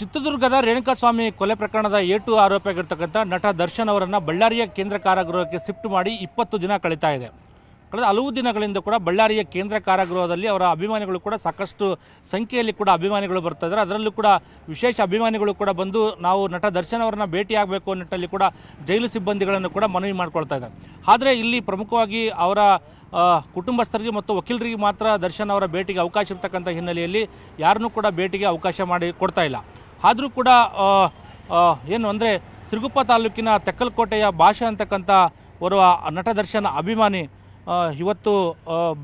ಚಿತ್ರದುರ್ಗದ ರೇಣುಕಾಸ್ವಾಮಿ ಕೊಲೆ ಪ್ರಕರಣದ ಏಟು ಆರೋಪಿಯಾಗಿರ್ತಕ್ಕಂಥ ನಟ ದರ್ಶನ್ ಅವರನ್ನು ಬಳ್ಳಾರಿಯ ಕೇಂದ್ರ ಕಾರಾಗೃಹಕ್ಕೆ ಶಿಫ್ಟ್ ಮಾಡಿ ಇಪ್ಪತ್ತು ದಿನ ಕಳೀತಾ ಇದೆ. ಕಳೆದ ಹಲವು ದಿನಗಳಿಂದ ಕೂಡ ಬಳ್ಳಾರಿಯ ಕೇಂದ್ರ ಕಾರಾಗೃಹದಲ್ಲಿ ಅವರ ಅಭಿಮಾನಿಗಳು ಕೂಡ ಸಾಕಷ್ಟು ಸಂಖ್ಯೆಯಲ್ಲಿ ಕೂಡ ಅಭಿಮಾನಿಗಳು ಬರ್ತಾ ಇದ್ದಾರೆ. ಅದರಲ್ಲೂ ಕೂಡ ವಿಶೇಷ ಅಭಿಮಾನಿಗಳು ಕೂಡ ಬಂದು ನಾವು ನಟ ದರ್ಶನ್ ಅವರನ್ನ ಭೇಟಿಯಾಗಬೇಕು ನಿಟ್ಟಲ್ಲಿ ಕೂಡ ಜೈಲು ಸಿಬ್ಬಂದಿಗಳನ್ನು ಕೂಡ ಮನವಿ ಮಾಡ್ಕೊಳ್ತಾ ಇದ್ದಾರೆ. ಆದರೆ ಇಲ್ಲಿ ಪ್ರಮುಖವಾಗಿ ಅವರ ಕುಟುಂಬಸ್ಥರಿಗೆ ಮತ್ತು ವಕೀಲರಿಗೆ ಮಾತ್ರ ದರ್ಶನ್ ಅವರ ಭೇಟಿಗೆ ಅವಕಾಶ ಇರ್ತಕ್ಕಂಥ ಹಿನ್ನೆಲೆಯಲ್ಲಿ ಯಾರನ್ನೂ ಕೂಡ ಭೇಟಿಗೆ ಅವಕಾಶ ಮಾಡಿ ಕೊಡ್ತಾ ಇಲ್ಲ. ಆದರೂ ಕೂಡ ಏನು ಅಂದರೆ ಸಿರುಗುಪ್ಪ ತಾಲೂಕಿನ ತೆಕ್ಕಲಕೋಟೆಯ ಭಾಷೆ ಅಂತಕ್ಕಂಥ ಓರ್ವ ನಟ ದರ್ಶನ ಅಭಿಮಾನಿ ಇವತ್ತು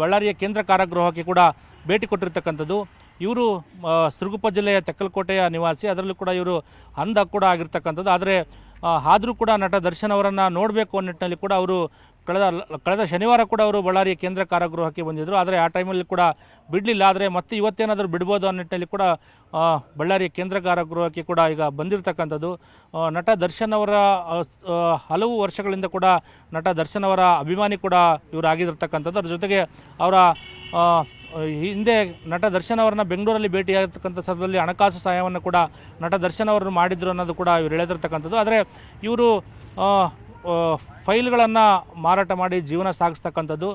ಬಳ್ಳಾರಿಯ ಕೇಂದ್ರ ಕಾರಾಗೃಹಕ್ಕೆ ಕೂಡ ಭೇಟಿ ಕೊಟ್ಟಿರ್ತಕ್ಕಂಥದ್ದು. ಇವರು ಸಿರುಗುಪ್ಪ ಜಿಲ್ಲೆಯ ತೆಕ್ಕಲಕೋಟೆಯ ನಿವಾಸಿ. ಅದರಲ್ಲೂ ಕೂಡ ಇವರು ಅಂಧ ಕೂಡ ಆಗಿರ್ತಕ್ಕಂಥದ್ದು. ಆದರೆ ಆದರೂ ಕೂಡ ನಟ ದರ್ಶನ್ ಅವರನ್ನು ನೋಡಬೇಕು ಅನ್ನೋ ನಿಟ್ಟಿನಲ್ಲಿ ಕೂಡ ಅವರು ಕಳೆದ ಕಳೆದ ಶನಿವಾರ ಕೂಡ ಅವರು ಬಳ್ಳಾರಿಯ ಕೇಂದ್ರ ಕಾರಾಗೃಹಕ್ಕೆ ಬಂದಿದ್ದರು ಆದರೆ ಆ ಟೈಮಲ್ಲಿ ಕೂಡ ಬಿಡಲಿಲ್ಲ. ಆದರೆ ಮತ್ತೆ ಇವತ್ತೇನಾದರೂ ಬಿಡ್ಬೋದು ಅನ್ನೋ ನಿಟ್ಟಿನಲ್ಲಿ ಕೂಡ ಬಳ್ಳಾರಿಯ ಕೇಂದ್ರ ಕಾರಾಗೃಹಕ್ಕೆ ಕೂಡ ಈಗ ಬಂದಿರತಕ್ಕಂಥದ್ದು. ನಟ ದರ್ಶನ್ ಅವರ ಹಲವು ವರ್ಷಗಳಿಂದ ಕೂಡ ನಟ ದರ್ಶನ್ ಅವರ ಅಭಿಮಾನಿ ಕೂಡ ಇವರು ಆಗಿರತಕ್ಕಂಥದ್ದು. ಅದ್ರ ಜೊತೆಗೆ ಅವರ ಹಿಂದೆ ನಟ ದರ್ಶನ್ ಅವರನ್ನ ಬೆಂಗಳೂರಲ್ಲಿ ಭೇಟಿಯಾಗತಕ್ಕಂಥ ಸಂದರ್ಭದಲ್ಲಿ ಹಣಕಾಸು ಸಹಾಯವನ್ನು ಕೂಡ ನಟ ದರ್ಶನ್ ಅವರನ್ನು ಮಾಡಿದ್ರು ಅನ್ನೋದು ಕೂಡ ಇವರು ಹೇಳಿದಿರ್ತಕ್ಕಂಥದ್ದು. ಆದರೆ ಇವರು ಫೈಲ್ಗಳನ್ನು ಮಾರಾಟ ಮಾಡಿ ಜೀವನ ಸಾಗಿಸ್ತಕ್ಕಂಥದ್ದು.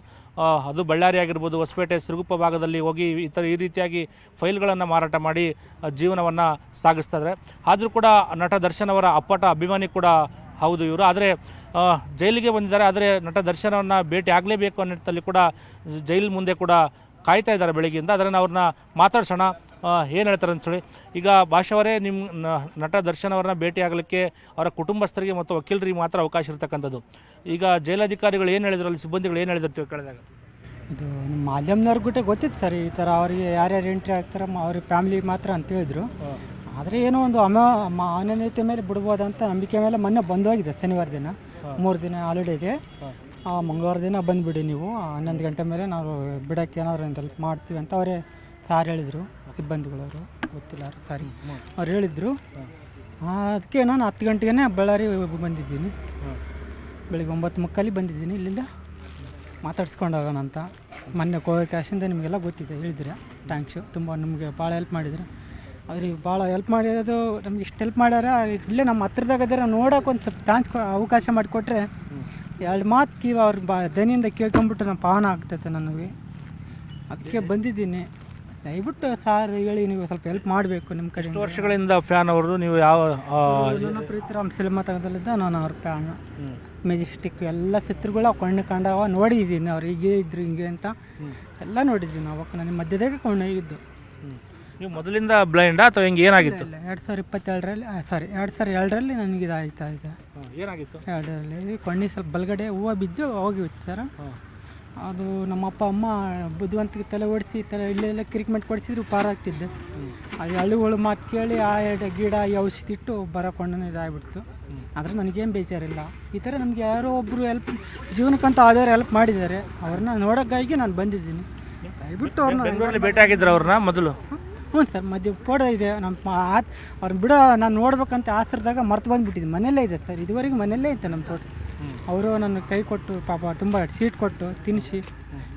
ಅದು ಬಳ್ಳಾರಿ ಆಗಿರ್ಬೋದು, ಹೊಸಪೇಟೆ, ಸಿರುಗುಪ್ಪ ಭಾಗದಲ್ಲಿ ಹೋಗಿ ಈ ಥರ ಈ ರೀತಿಯಾಗಿ ಫೈಲ್ಗಳನ್ನು ಮಾರಾಟ ಮಾಡಿ ಜೀವನವನ್ನು ಸಾಗಿಸ್ತಾರೆ ಆದರೂ ಕೂಡ ನಟ ದರ್ಶನ್ ಅವರ ಅಪ್ಪಟ ಅಭಿಮಾನಿ ಕೂಡ ಹೌದು ಇವರು. ಆದರೆ ಜೈಲಿಗೆ ಬಂದಿದ್ದಾರೆ. ಆದರೆ ನಟ ದರ್ಶನವನ್ನು ಭೇಟಿ ಆಗಲೇಬೇಕು ಅನ್ನೋ ನಿಟ್ಟಿನಲ್ಲಿ ಕೂಡ ಜೈಲ್ ಮುಂದೆ ಕೂಡ ಕಾಯ್ತಾ ಇದ್ದಾರೆ ಬೆಳಗ್ಗೆಯಿಂದ ಅದನ್ನು ಅವ್ರನ್ನ ಮಾತಾಡ್ಸೋಣ ಏನು ಹೇಳ್ತಾರೆ ಅಂತೇಳಿ ಈಗ ಭಾಷಾವರೇ ನಿಮ್ಮ ನಟ ದರ್ಶನ್ ಅವರನ್ನ ಭೇಟಿ ಆಗಲಿಕ್ಕೆ ಅವರ ಕುಟುಂಬಸ್ಥರಿಗೆ ಮತ್ತು ವಕೀಲರಿಗೆ ಮಾತ್ರ ಅವಕಾಶ ಇರತಕ್ಕಂಥದ್ದು. ಈಗ ಜೈಲಾಧಿಕಾರಿಗಳು ಏನು ಹೇಳಿದ್ರು ಅಲ್ಲಿ ಸಿಬ್ಬಂದಿಗಳು ಏನು ಹೇಳಿದ್ರು ಕೇಳಿದಾಗ? ಇದು ನಮ್ಮ ಮಾಧ್ಯಮದವ್ರಿಗೆ ಗುಟ್ಟೆ ಗೊತ್ತಿತ್ತು ಸರ್ ಈ ಥರ ಅವರಿಗೆ ಯಾರ್ಯಾರು ಎಂಟ್ರಿ ಆಗ್ತಾರೆ ಅವ್ರ ಫ್ಯಾಮಿಲಿ ಮಾತ್ರ ಅಂತ ಹೇಳಿದ್ರು. ಆದರೆ ಏನೋ ಒಂದು ಅಮ ಮ- ಅನನ್ಯತೆ ಮೇಲೆ ಬಿಡ್ಬೋದಂತ ಅಂತ ನಂಬಿಕೆ ಮೇಲೆ ಮೊನ್ನೆ ಬಂದೋಗಿದೆ ಶನಿವಾರ ದಿನ. ಮೂರು ದಿನ ಹಾಲಿಡೇಗೆ ಮಂಗಳವಾರ ದಿನ ಬಂದುಬಿಡಿ ನೀವು. ಹನ್ನೊಂದು ಗಂಟೆ ಮೇಲೆ ನಾವು ಬಿಡೋಕ್ಕೆ ಏನಾದ್ರು ಹೆಲ್ಪ್ ಮಾಡ್ತೀವಿ ಅಂತ ಅವರೇ ಸಾರ್ ಹೇಳಿದರು, ಸಿಬ್ಬಂದಿಗಳವರು. ಗೊತ್ತಿಲ್ಲ ಸಾರಿ ಅವ್ರು ಹೇಳಿದರು. ಅದಕ್ಕೆ ನಾನು ಹತ್ತು ಗಂಟೆಗೇ ಬಳ್ಳಾರಿ ಬಂದಿದ್ದೀನಿ. ಬೆಳಿಗ್ಗೆ ಒಂಬತ್ತು ಮುಕ್ಕಲ್ಲಿ ಬಂದಿದ್ದೀನಿ. ಇಲ್ಲಿಂದ ಮಾತಾಡ್ಸ್ಕೊಂಡು ಹೋಗೋಣ ಅಂತ. ಮೊನ್ನೆ ಕೋವಿಡ್ ಕ್ಯಾಶಿಂದ ನಿಮಗೆಲ್ಲ ಗೊತ್ತಿದೆ, ಹೇಳಿದ್ರೆ. ಥ್ಯಾಂಕ್ಸು ತುಂಬ ನಿಮಗೆ ಭಾಳ ಹೆಲ್ಪ್ ಮಾಡಿದ್ರೆ. ಅವ್ರಿಗೆ ಭಾಳ ಹೆಲ್ಪ್ ಮಾಡಿರೋದು ನಮ್ಗೆ ಇಷ್ಟು ಹೆಲ್ಪ್ ಮಾಡ್ಯಾರ, ಇಲ್ಲೇ ನಮ್ಮ ಹತ್ರದಾಗ ಇದ್ದಾರೆ ನೋಡೋಕೆ ಒಂದು ಸ್ವಲ್ಪ ಅವಕಾಶ ಮಾಡಿಕೊಟ್ರೆ ಎರಡು ಮಾತು ಕೀವ ಅವ್ರ ಬಾ ದನಿಯಿಂದ ಕೇಳ್ಕೊಂಬಿಟ್ಟು ನಮ್ಮ ಪಾವನ ಆಗ್ತೈತೆ ನನಗೆ. ಅದಕ್ಕೆ ಬಂದಿದ್ದೀನಿ. ದಯವಿಟ್ಟು ಸಾರ್ ಹೇಳಿ ನೀವು ಸ್ವಲ್ಪ ಹೆಲ್ಪ್ ಮಾಡಬೇಕು ನಿಮ್ಮ ಕಡೆ ವರ್ಷಗಳಿಂದ ಫ್ಯಾನ್ ಅವ್ರದ್ದು ನೀವು ಯಾವ ನನ್ನ ಪ್ರೀತಿರಾಮ್ ಸಿನಿಮಾ ತಗದಲ್ಲಿದ್ದ ನಾನು ಅವ್ರ ಫ್ಯಾನ್ ಮೆಜೆಸ್ಟಿಕ್ ಎಲ್ಲ ಚಿತ್ರಗಳು ಕಣ್ಣು ಕಂಡವ ನೋಡಿದ್ದೀನಿ ಅವ್ರು ಹೀಗೆ ಇದ್ರು ಹಿಂಗೆ ಅಂತ. ಎಲ್ಲ ನೋಡಿದ್ದೀನಿ ಅವಾಗ. ನನ್ನ ಮಧ್ಯದಾಗೆ ಕೊಂಡೋಗಿದ್ದು ನೀವು ಮೊದಲಿಂದ ಬ್ಲೈಂಡ್ ಅಥವಾ ಹೆಂಗೆ ಏನಾಗಿತ್ತು? ಇಲ್ಲ ಎರಡು ಸಾವಿರ ಇಪ್ಪತ್ತೆರಡರಲ್ಲಿ ಸಾರಿ ಎರಡು ಸಾವಿರ ಎರಡರಲ್ಲಿ ನನಗೆ ಇದಾಯ್ತಾ ಇದೆ ಏನಾಗಿತ್ತು? ಎರಡರಲ್ಲಿ ಕಣ್ಣಿ ಸ್ವಲ್ಪ ಬಲಗಡೆ ಹೂವು ಬಿದ್ದು ಹೋಗಿತ್ತು ಸರ್. ಅದು ನಮ್ಮ ಅಪ್ಪ ಅಮ್ಮ ಬುದ್ಧಿವಂತಿಗೆ ತಲೆ ಓಡಿಸಿ ತಲೆ ಇಲ್ಲೆಲ್ಲ ಟ್ರೀಟ್ಮೆಂಟ್ ಕೊಡಿಸಿದ್ರು ಪಾರಾಗ್ತಿದ್ದೆ ಅದು ಹಳ್ಳಿಗಳು ಮಾತು ಕೇಳಿ ಆ ಎರಡು ಗಿಡ ಈ ಔಷಧಿ ಇಟ್ಟು ಬರೋಕೊಂಡು ಇದಾಗ್ಬಿಡ್ತು. ಆದರೆ ನನಗೇನು ಬೇಜಾರಿಲ್ಲ. ಈ ಥರ ನಮಗೆ ಯಾರೋ ಒಬ್ಬರು ಹೆಲ್ಪ್ ಜೀವನಕ್ಕಂತ ಆಧಾರ ಹೆಲ್ಪ್ ಮಾಡಿದ್ದಾರೆ. ಅವ್ರನ್ನ ನೋಡೋಕ್ಕಾಗಿ ನಾನು ಬಂದಿದ್ದೀನಿ. ದಯವಿಟ್ಟು ಅವ್ರನ್ನ ಭೇಟಿ ಆಗಿದ್ರು ಅವ್ರನ್ನ ಮೊದಲು? ಹ್ಞೂ ಸರ್ ಮಧ್ಯ ಫೋಟೋ ಇದೆ ನಮ್ಮ ಆತ್ ಅವ್ರನ್ನ ಬಿಡೋ ನಾನು ನೋಡ್ಬೇಕಂತ ಆಸರದಾಗ ಮರ್ತು ಬಂದುಬಿಟ್ಟಿದ್ದೆ. ಮನೆಯಲ್ಲೇ ಇದೆ ಸರ್ ಇದುವರೆಗೂ ಮನೆಯಲ್ಲೇ ಇತ್ತು ನಮ್ಮ ತೋಟ ಅವರು ನನ್ನ ಕೈ ಕೊಟ್ಟು ಪಾಪ ತುಂಬ ಸೀಟ್ ಕೊಟ್ಟು ತಿನ್ನಿಸಿ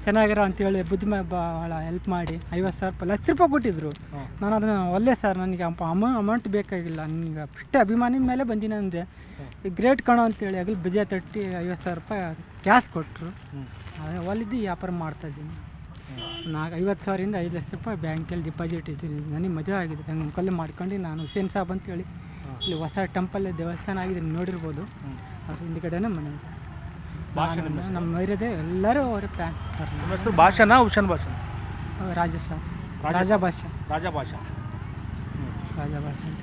ಚೆನ್ನಾಗಿರೋ ಅಂತೇಳಿ ಬುದ್ಧಿ ಭಾಳ ಹೆಲ್ಪ್ ಮಾಡಿ ಐವತ್ತು ಸಾವಿರ ರೂಪಾಯಿ ಲಕ್ಷ ರೂಪಾಯಿ ಕೊಟ್ಟಿದ್ರು. ನಾನು ಅದನ್ನು ಒಲ್ಲೆ ಸರ್ ನನಗೆ ಅಮೌ ಅಮ ಅಮೌಂಟ್ ಬೇಕಾಗಿಲ್ಲ. ನನಗೆ ಅಷ್ಟೇ ಅಭಿಮಾನಿ ಮೇಲೆ ಬಂದಿನ ಅಂದೆ. ಈಗ ಗ್ರೇಟ್ ಕಣೋ ಅಂತೇಳಿ ಆಗಲಿ ಬಿಜೆ ತಟ್ಟಿ ಐವತ್ತು ಸಾವಿರ ರೂಪಾಯಿ ಕ್ಯಾಶ್ ಕೊಟ್ಟರು ಅದೇ ಒಲಿದ್ದು ವ್ಯಾಪಾರ ಮಾಡ್ತಾಯಿದ್ದೀನಿ ನಾಲ್ಕು ಐವತ್ತು ಸಾವಿರದಿಂದ ಐದು ಲಕ್ಷ ರೂಪಾಯಿ ಬ್ಯಾಂಕಲ್ಲಿ ಡಿಪಾಸಿಟ್ ಇದ್ದೀನಿ ನನಗೆ ಮದುವೆ ಆಗಿದೆ. ನನ್ನ ಮುಖಲ್ಲಿ ಮಾಡ್ಕೊಂಡು ನಾನು ಹುಸೇನ್ ಸಾಬ್ ಅಂತೇಳಿ ಇಲ್ಲಿ ಹೊಸ ಟೆಂಪಲ್ ದೇವಸ್ಥಾನ ಆಗಿದೆ ನೋಡಿರ್ಬೋದು. ಅವ್ರ ಹಿಂದ್ಗಡೆನೇ ಮನೆ ನಮ್ಮ ಮೈರದೆ ಎಲ್ಲರೂ ಅವರ ಪ್ಯಾನ್ ಹೆಸರು ಭಾಷೆನಾ ಹುಷನ್ ಭಾಷಾ ರಾಜ ಸರ್ ರಾಜಾ ಭಾಷಾ. ರಾಜ ಭಾಷಾ. ರಾಜ ಭಾಷಾ ಅಂತ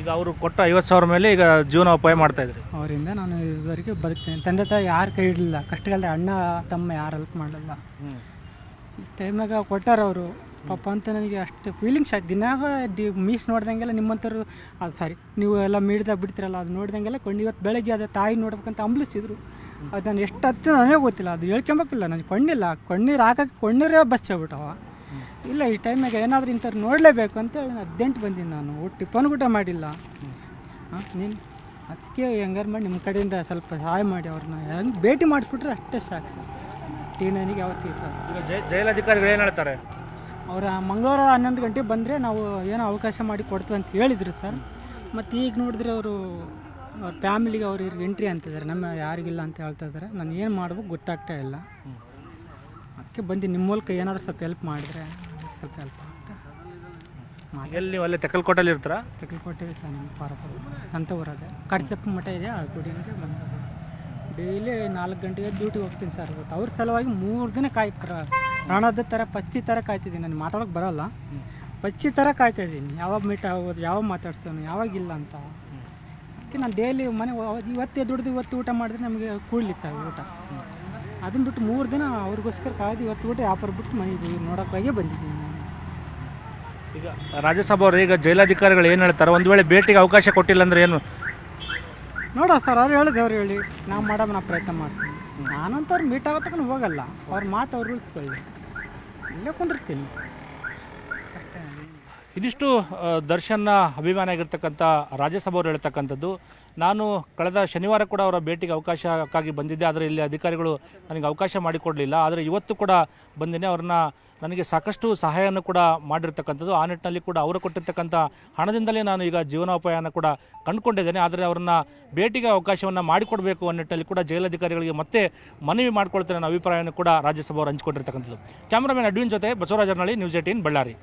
ಈಗ ಅವರು ಕೊಟ್ಟ ಐವತ್ತು ಸಾವಿರ ಮೇಲೆ ಈಗ ಜೀವನೋಪಾಯ ಮಾಡ್ತಾ ಇದ್ರಿ. ಅವರಿಂದ ನಾನು ಇದುವರೆಗೆ ಬದುಕ್ತೇನೆ. ತಂದೆ ತಾಯಿ ಯಾರು ಕೈ ಇಡಲಿಲ್ಲ. ಕಷ್ಟಗಾಲದ ಅಣ್ಣ ತಮ್ಮ ಯಾರು ಹೆಲ್ಪ್ ಮಾಡಲಿಲ್ಲ. ಈ ಟೈಮ್ನಾಗ ಕೊಟ್ಟಾರ ಅವರು. ಪಾಪ ಅಂತ ನನಗೆ ಅಷ್ಟು ಫೀಲಿಂಗ್ಸ್ ಆಯ್ತು. ದಿನಾಗ ಡಿ ಮೀಸ್ ನೋಡ್ದಂಗೆಲ್ಲ ನಿಮ್ಮಂಥವ್ರು ಅದು ಸಾರಿ ನೀವು ಎಲ್ಲ ಮೀಡ್ದಾಗ ಬಿಡ್ತಿರಲ್ಲ ಅದು ನೋಡ್ದಂಗೆಲ್ಲ ಕೊಂಡು ಇವತ್ತು ಬೆಳಗ್ಗೆ ಅದು ತಾಯಿ ನೋಡ್ಬೇಕಂತ ಅಂಬ್ಲಿಸಿದ್ರು. ಅದು ನಾನು ಎಷ್ಟು ಹತ್ತು ನನಗೆ ಗೊತ್ತಿಲ್ಲ. ಅದು ಹೇಳ್ಕೊಂಬೇಕಿಲ್ಲ. ನನಗೆ ಕೊಂಡಿಲ್ಲ ಕಣ್ಣೀರು ಹಾಕಕ್ಕೆ ಕಣ್ಣೀರೇ ಬಸ್ ಆಗ್ಬಿಟ್ಟವ. ಇಲ್ಲ ಈ ಟೈಮಿಗೆ ಏನಾದರೂ ಇಂಥವ್ರು ನೋಡಲೇಬೇಕು ಅಂತೇಳಿ ಹೇಳಿ ಅರ್ಜೆಂಟ್ ಬಂದೀನಿ ನಾನು. ಒಟ್ಟು ಟಿಫನ್ ಊಟ ಮಾಡಿಲ್ಲ. ಹಾಂ ನೀನು ಅದಕ್ಕೆ ಹೆಂಗಾರು ಮಾಡಿ ನಿಮ್ಮ ಕಡೆಯಿಂದ ಸ್ವಲ್ಪ ಸಹಾಯ ಮಾಡಿ ಅವ್ರನ್ನ ಹೆಂಗೆ ಭೇಟಿ ಮಾಡಿಸ್ಬಿಟ್ರೆ ಅಷ್ಟೇ ಸಾಕು ಸರ್. ಟಿ ನೈನಿಗೆ ಯಾವತ್ತೂ ಈಗ ಜೈ ಜೈಲಾಧಿಕಾರಿಗಳು ಏನು ಹೇಳ್ತಾರೆ? ಅವರ ಮಂಗಳವಾರ ಹನ್ನೊಂದು ಗಂಟೆಗೆ ಬಂದರೆ ನಾವು ಏನೋ ಅವಕಾಶ ಮಾಡಿ ಕೊಡ್ತೀವಿ ಅಂತ ಹೇಳಿದ್ರು ಸರ್. ಮತ್ತು ಈಗ ನೋಡಿದ್ರೆ ಅವರು ಅವ್ರ ಫ್ಯಾಮಿಲಿಗೆ ಅವ್ರು ಎಂಟ್ರಿ ಅಂತಿದ್ದಾರೆ. ನಮ್ಮ ಯಾರಿಗಿಲ್ಲ ಅಂತ ಹೇಳ್ತಾ ಇದ್ದಾರೆ. ನಾನು ಏನು ಮಾಡ್ಬೇಕು ಗೊತ್ತಾಗ್ತಾ ಇಲ್ಲ. ಅದಕ್ಕೆ ಬಂದು ನಿಮ್ಮ ಮೂಲಕ ಏನಾದರೂ ಸ್ವಲ್ಪ ಹೆಲ್ಪ್ ಮಾಡಿದ್ರೆ ಸ್ವಲ್ಪ ಹೆಲ್ಪ್ ಆಗುತ್ತೆ. ಎಲ್ಲಿ ಅಲ್ಲೇ ತೆಕ್ಕಲ್ಕೋಟಲ್ಲಿ ಇರ್ತಾರ? ತೆಕ್ಕಲ್ಕೋಟೆ ಸರ್ ನಮ್ಮ ಪಾರಪುರ. ಅಂತ ಊರದೆ ಕಡ್ತಪ್ಪ ಮಠ ಇದೆ ಆ ಗುಡಿಗೆ ಬಂದು ಡೈಲಿ ನಾಲ್ಕು ಗಂಟೆಗೆ ಡ್ಯೂಟಿ ಹೋಗ್ತೀನಿ ಸರ್. ಇವತ್ತು ಅವ್ರ ಸಲುವಾಗಿ ಮೂರು ದಿನ ಕಾಯ್ತಾರ. ಪ್ರಾಣದ ಥರ ಪಚ್ಚಿ ಥರ ಕಾಯ್ತಿದ್ದೀನಿ. ನಾನು ಮಾತಾಡೋಕೆ ಬರೋಲ್ಲ. ಪಚ್ಚಿ ಥರ ಕಾಯ್ತಾ ಇದ್ದೀನಿ ಯಾವಾಗ ಮೀಟ್ ಆಗೋದು ಯಾವಾಗ ಮಾತಾಡ್ತಾನೆ ಯಾವಾಗಿಲ್ಲ ಅಂತ. ಅದಕ್ಕೆ ನಾನು ಡೈಲಿ ಮನೆ ಇವತ್ತೇ ದುಡ್ದು ಇವತ್ತು ಊಟ ಮಾಡಿದ್ರೆ ನಮಗೆ ಕೂಡಲಿ ಸರ್ ಊಟ. ಅದನ್ನ ಬಿಟ್ಟು ಮೂರು ದಿನ ಅವ್ರಿಗೋಸ್ಕರ ಕಾಯ್ದು ಇವತ್ತು ಬಿಟ್ಟು ಆಫರ್ ಬಿಟ್ಟು ಮನೆಗೆ ನೋಡೋಕ್ಕಾಗೆ ಬಂದಿದ್ದೀನಿ ನಾನು. ಈಗ ರಾಜ್ಯಸಭಾ ಅವರು ಈಗ ಜೈಲಾಧಿಕಾರಿಗಳು ಏನು ಹೇಳ್ತಾರೆ ಒಂದು ವೇಳೆ ಭೇಟಿಗೆ ಅವಕಾಶ ಕೊಟ್ಟಿಲ್ಲ ಅಂದ್ರೆ ಏನು? ನೋಡೋ ಸರ್ ಅವ್ರು ಹೇಳಿದೆ ಅವ್ರು ಹೇಳಿ. ನಾವು ಮಾಡೋ ನಾವು ಪ್ರಯತ್ನ ಮಾಡ್ತೀನಿ. ನಾನಂತ ಅವ್ರು ಮೀಟ್ ಆಗೋ ತಗೊಂಡು ಹೋಗಲ್ಲ. ಅವ್ರ ಮಾತು ಅವ್ರು ಉಳಿಸ್ಕೊಳ್ಳಿ ಇಲ್ಲೇ ಕುಂದಿರ್ತೀನಿ. ಇದಿಷ್ಟು ದರ್ಶನ್ನ ಅಭಿಮಾನಿಯಾಗಿರ್ತಕ್ಕಂಥ ರಾಜ್ಯಸಭಾ ಅವರು ಹೇಳ್ತಕ್ಕಂಥದ್ದು. ನಾನು ಕಳೆದ ಶನಿವಾರ ಕೂಡ ಅವರ ಭೇಟಿಗೆ ಅವಕಾಶಕ್ಕಾಗಿ ಬಂದಿದ್ದೆ. ಆದರೆ ಇಲ್ಲಿ ಅಧಿಕಾರಿಗಳು ನನಗೆ ಅವಕಾಶ ಮಾಡಿಕೊಡಲಿಲ್ಲ. ಆದರೆ ಇವತ್ತು ಕೂಡ ಬಂದಿನಿ. ಅವ್ರನ್ನ ನನಗೆ ಸಾಕಷ್ಟು ಸಹಾಯವನ್ನು ಕೂಡ ಮಾಡಿರ್ತಕ್ಕಂಥದ್ದು. ಆ ನಿಟ್ಟಿನಲ್ಲಿ ಕೂಡ ಅವರು ಕೊಟ್ಟಿರ್ತಕ್ಕಂಥ ಹಣದಿಂದಲೇ ನಾನು ಈಗ ಜೀವನೋಪಾಯನ ಕೂಡ ಕಂಡುಕೊಂಡಿದ್ದೇನೆ. ಆದರೆ ಅವ್ರನ್ನ ಭೇಟಿಗೆ ಅವಕಾಶವನ್ನು ಮಾಡಿಕೊಡಬೇಕು ಅನ್ನೋ ನಿಟ್ಟಿನಲ್ಲಿ ಕೂಡ ಜೈಲಧಿಕಾರಿಗಳಿಗೆ ಮತ್ತೆ ಮನವಿ ಮಾಡಿಕೊಳ್ತೇನೆ ಅನ್ನೋ ಅಭಿಪ್ರಾಯವನ್ನು ಕೂಡ ರಾಜ್ಯಸಭೆಯವರು ಹಂಚಿಕೊಂಡಿರ್ತಕ್ಕಂಥದ್ದು. ಕ್ಯಾಮ್ರಾಮನ್ ಅಡ್ವಿನ್ ಜೊತೆ ಬಸವರಾಜರ್ನಳ್ಳಿ ನ್ಯೂಸ್ ಏಟೀನ್ ಬಳ್ಳಾರಿ.